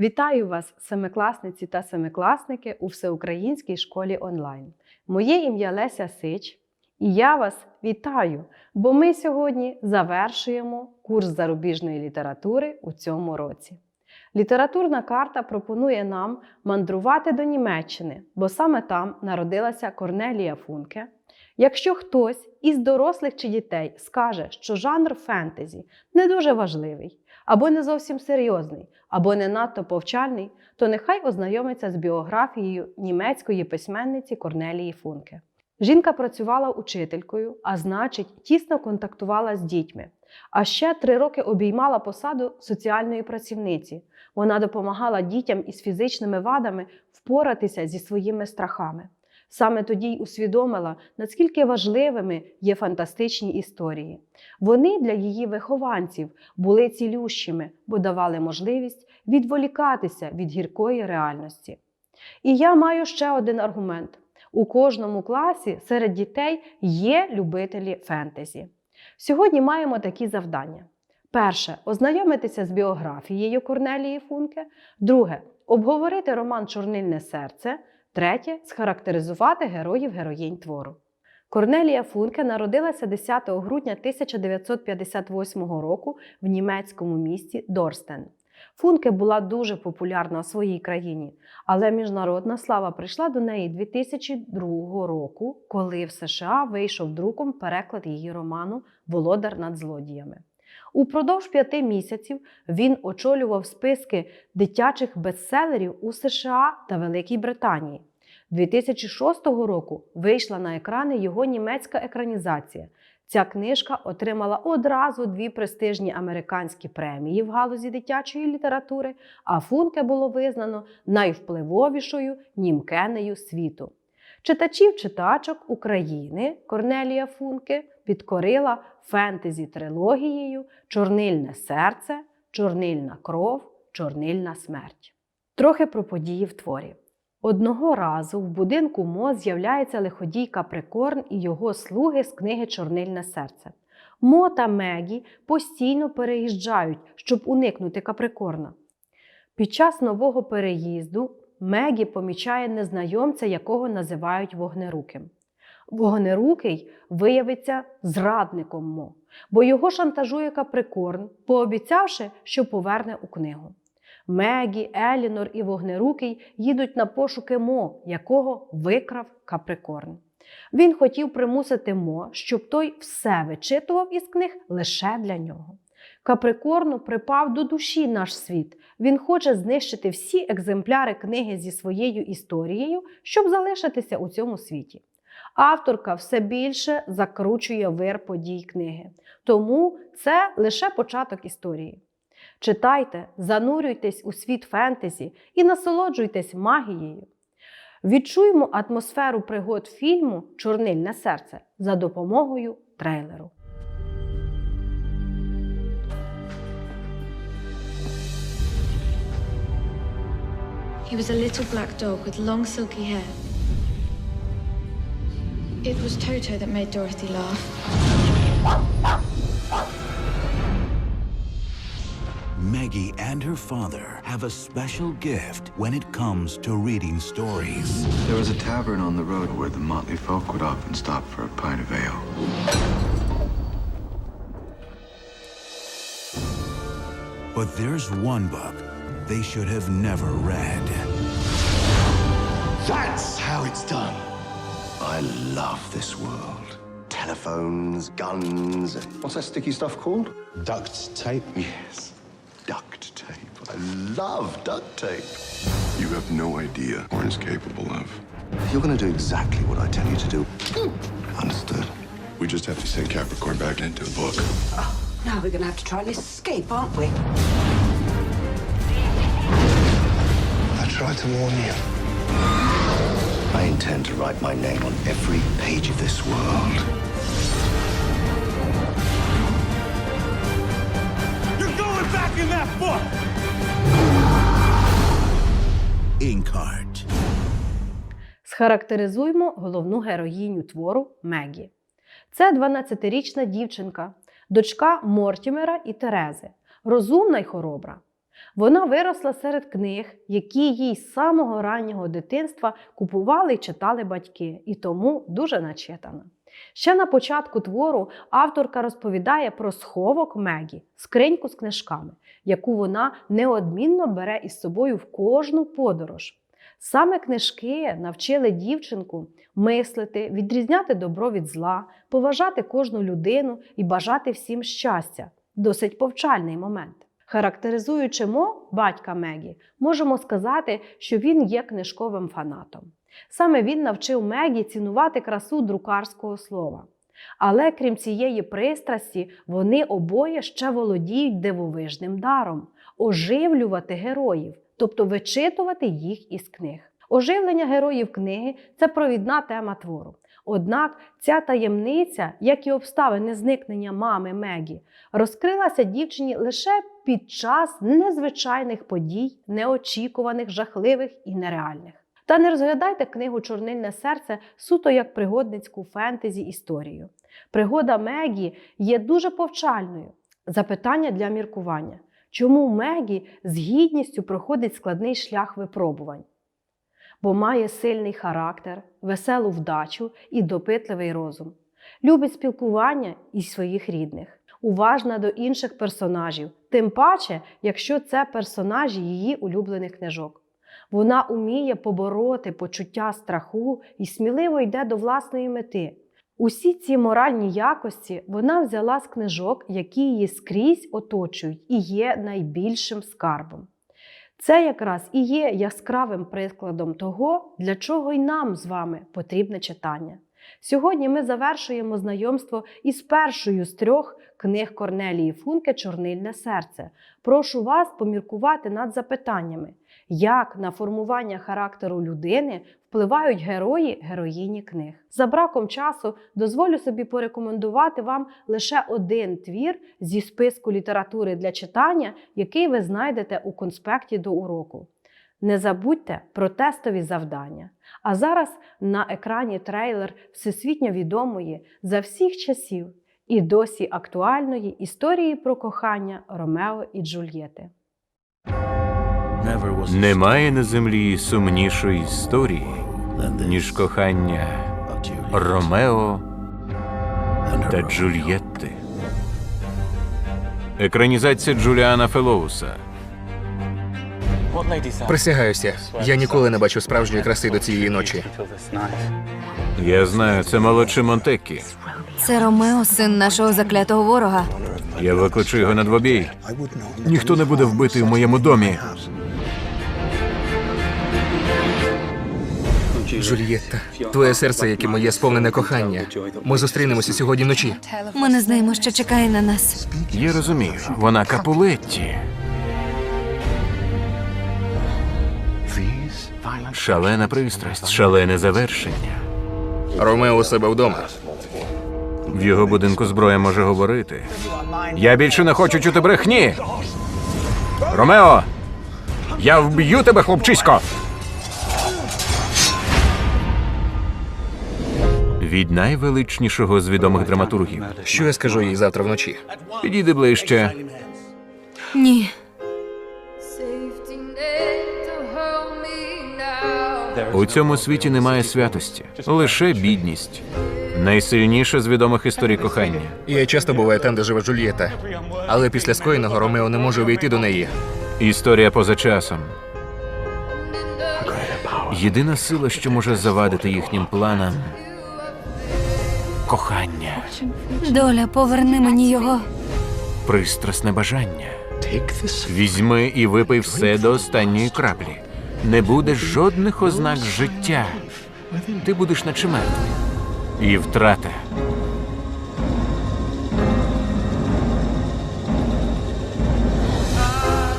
Вітаю вас, семикласниці та семикласники у всеукраїнській школі онлайн. Моє ім'я Леся Сич, і я вас вітаю, бо ми сьогодні завершуємо курс зарубіжної літератури у цьому році. Літературна карта пропонує нам мандрувати до Німеччини, бо саме там народилася Корнелія Функе. Якщо хтось із дорослих чи дітей скаже, що жанр фентезі не дуже важливий, або не зовсім серйозний, або не надто повчальний, то нехай ознайомиться з біографією німецької письменниці Корнелії Функе. Жінка працювала учителькою, а значить, тісно контактувала з дітьми. А ще три роки обіймала посаду соціальної працівниці. Вона допомагала дітям із фізичними вадами впоратися зі своїми страхами. Саме тоді й усвідомила, наскільки важливими є фантастичні історії. Вони для її вихованців були цілющими, бо давали можливість відволікатися від гіркої реальності. І я маю ще один аргумент: у кожному класі серед дітей є любителі фентезі. Сьогодні маємо такі завдання: перше ознайомитися з біографією Корнелії Функе, друге обговорити роман Чорнильне серце. Третє схарактеризувати героїв героїнь твору. Корнелія Функе народилася 10 грудня 1958 року в німецькому місті Дорстен. Функе була дуже популярна у своїй країні, але міжнародна слава прийшла до неї 2002 року, коли в США вийшов друком переклад її роману Володар над злодіями. Упродовж п'яти місяців він очолював списки дитячих бестселерів у США та Великій Британії. 2006 року вийшла на екрани його німецька екранізація. Ця книжка отримала одразу дві престижні американські премії в галузі дитячої літератури, а Функе було визнано найвпливовішою німкенею світу. Читачів читачок України Корнелія Функе підкорила фентезі трилогією Чорнильне серце, Чорнильна кров, Чорнильна смерть. Трохи про події в творі. Одного разу в будинку Мо з'являється лиходій Каприкорн і його слуги з книги Чорнильне серце. Мо та Мегі постійно переїжджають, щоб уникнути Каприкорна. Під час нового переїзду Мегі помічає незнайомця, якого називають вогнеруким. Вогнерукий виявиться зрадником Мо, бо його шантажує Каприкорн, пообіцявши, що поверне у книгу. Мегі, Елінор і Вогнерукий їдуть на пошуки Мо, якого викрав Каприкорн. Він хотів примусити Мо, щоб той все вичитував із книг лише для нього. Каприкорну припав до душі наш світ. Він хоче знищити всі екземпляри книги зі своєю історією, щоб залишитися у цьому світі. Авторка все більше закручує вир подій книги. Тому це лише початок історії. Читайте, занурюйтесь у світ фентезі і насолоджуйтесь магією. Відчуємо атмосферу пригод фільму Чорнильне серце за допомогою трейлеру. He was a little black dog with long silky hair. It was Toto that made Dorothy laugh. Maggie and her father have a special gift when it comes to reading stories. There was a tavern on the road where the motley folk would often stop for a pint of ale. But there's one book they should have never read. I love this world. Telephones, guns, and what's that sticky stuff called? Duct tape. Yes, duct tape. I love duct tape. You have no idea what it's capable of. You're going to do exactly what I tell you to do. Understood? We just have to send Capricorn back into the book. Oh, Now we're going to have to try and escape, aren't we? I tried to warn you. I intend to write my name on every page of this world. You're going back in that book! Inkheart. Схарактеризуємо головну героїню твору Мегі. Це 12-річна дівчинка, дочка Мортімера і Терези, розумна й хоробра. Вона виросла серед книг, які їй з самого раннього дитинства купували і читали батьки, і тому дуже начитана. Ще на початку твору авторка розповідає про сховок Мегі, скриньку з книжками, яку вона неодмінно бере із собою в кожну подорож. Саме книжки навчили дівчинку мислити, відрізняти добро від зла, поважати кожну людину і бажати всім щастя. Досить повчальний момент. Характеризуючи мо батька Мегі, можемо сказати, що він є книжковим фанатом. Саме він навчив Мегі цінувати красу друкарського слова. Але крім цієї пристрасті, вони обоє ще володіють дивовижним даром оживлювати героїв, тобто вичитувати їх із книг. Оживлення героїв книги це провідна тема твору. Однак ця таємниця, як і обставини зникнення мами Мегі, розкрилася дівчині лише під час незвичайних подій, неочікуваних, жахливих і нереальних. Та не розглядайте книгу Чорнильне серце суто як пригодницьку фентезі історію. Пригода Мегі є дуже повчальною. Запитання для міркування. Чому Мегі з гідністю проходить складний шлях випробувань? Бо має сильний характер, веселу вдачу і допитливий розум. Любить спілкування із своїх рідних, уважна до інших персонажів, тим паче, якщо це персонажі її улюблених книжок. Вона уміє побороти почуття страху і сміливо йде до власної мети. Усі ці моральні якості вона взяла з книжок, які її скрізь оточують і є найбільшим скарбом. Це якраз і є яскравим прикладом того, для чого й нам з вами потрібне читання. Сьогодні ми завершуємо знайомство із першою з трьох книг Корнелії Функе Чорнильне серце. Прошу вас поміркувати над запитаннями, як на формування характеру людини впливають герої героїні книг. За браком часу дозволю собі порекомендувати вам лише один твір зі списку літератури для читання, який ви знайдете у конспекті до уроку. Не забудьте про тестові завдання. А зараз на екрані трейлер всесвітньо відомої за всіх часів і досі актуальної історії про кохання Ромео і Джульєти. Немає на землі сумнішої історії, ніж кохання Ромео та Джульєтти. Екранізація Джуліана Фелоуса. Присягаюся, я ніколи не бачу справжньої краси до цієї ночі. Я знаю, це молодший Монтеккі. Це Ромео, син нашого заклятого ворога. Я викличу його на двобій. Ніхто не буде вбитий в моєму домі. Джульєтта, твоє серце, як і моє, сповнене кохання. Ми зустрінемося сьогодні вночі. Ми не знаємо, що чекає на нас. Я розумію, вона Капулетті. Шалена пристрасть, шалене завершення. Ромео у себе вдома. В його будинку зброя може говорити. Я більше не хочу чути брехні. Ромео! Я вб'ю тебе, хлопчисько! Від найвеличнішого з відомих драматургів. Що я скажу їй завтра вночі? Підійди ближче. Ні. У цьому світі немає святості, лише бідність. Найсильніша з відомих історій кохання. Я часто буваю там, де живе Джульєтта. Але після скоєного Ромео не може увійти до неї. Історія поза часом. Єдина сила, що може завадити їхнім планам кохання, Доля, поверни мені його. пристрасне бажання. Візьми і випий все до останньої краплі. Не буде жодних ознак життя. Ти будеш наче мертвий. І втрата.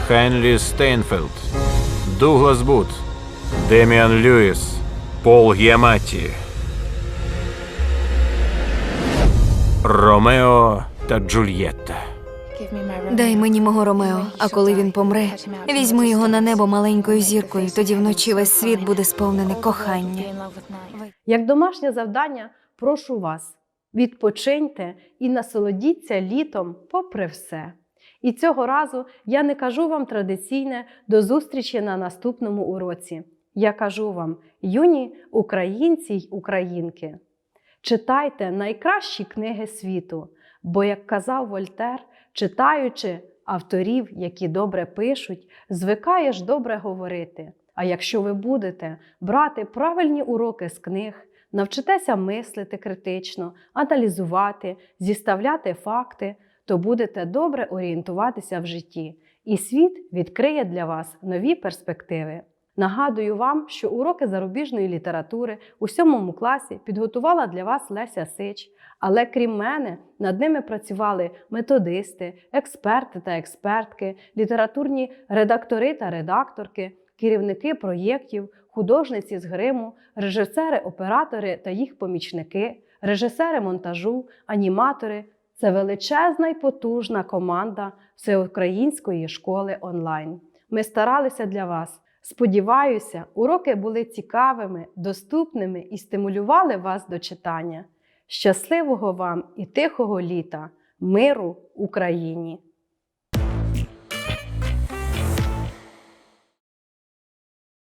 Хенлі Стейнфелд, Дуглас Бут, Деміан Льюіс, Пол Гіаматті, Ромео та Джульєтта. Дай мені мого Ромео, а коли він помре, візьми його на небо маленькою зіркою. Тоді вночі весь світ буде сповнений кохання. Як домашнє завдання, прошу вас, відпочиньте і насолодіться літом попри все. І цього разу я не кажу вам традиційне до зустрічі на наступному уроці. Я кажу вам, юні українці й українки, читайте найкращі книги світу, бо, як казав Вольтер, читаючи авторів, які добре пишуть, звикаєш добре говорити. А якщо ви будете брати правильні уроки з книг, навчитеся мислити критично, аналізувати, зіставляти факти, то будете добре орієнтуватися в житті, і світ відкриє для вас нові перспективи. Нагадую вам, що уроки зарубіжної літератури у сьомому класі підготувала для вас Леся Сич, але крім мене, над ними працювали методисти, експерти та експертки, літературні редактори та редакторки, керівники проєктів, художниці з гриму, режисери, оператори та їх помічники, режисери монтажу, аніматори. Це величезна й потужна команда всеукраїнської школи онлайн. Ми старалися для вас. Сподіваюся, уроки були цікавими, доступними і стимулювали вас до читання. Щасливого вам і тихого літа, миру Україні!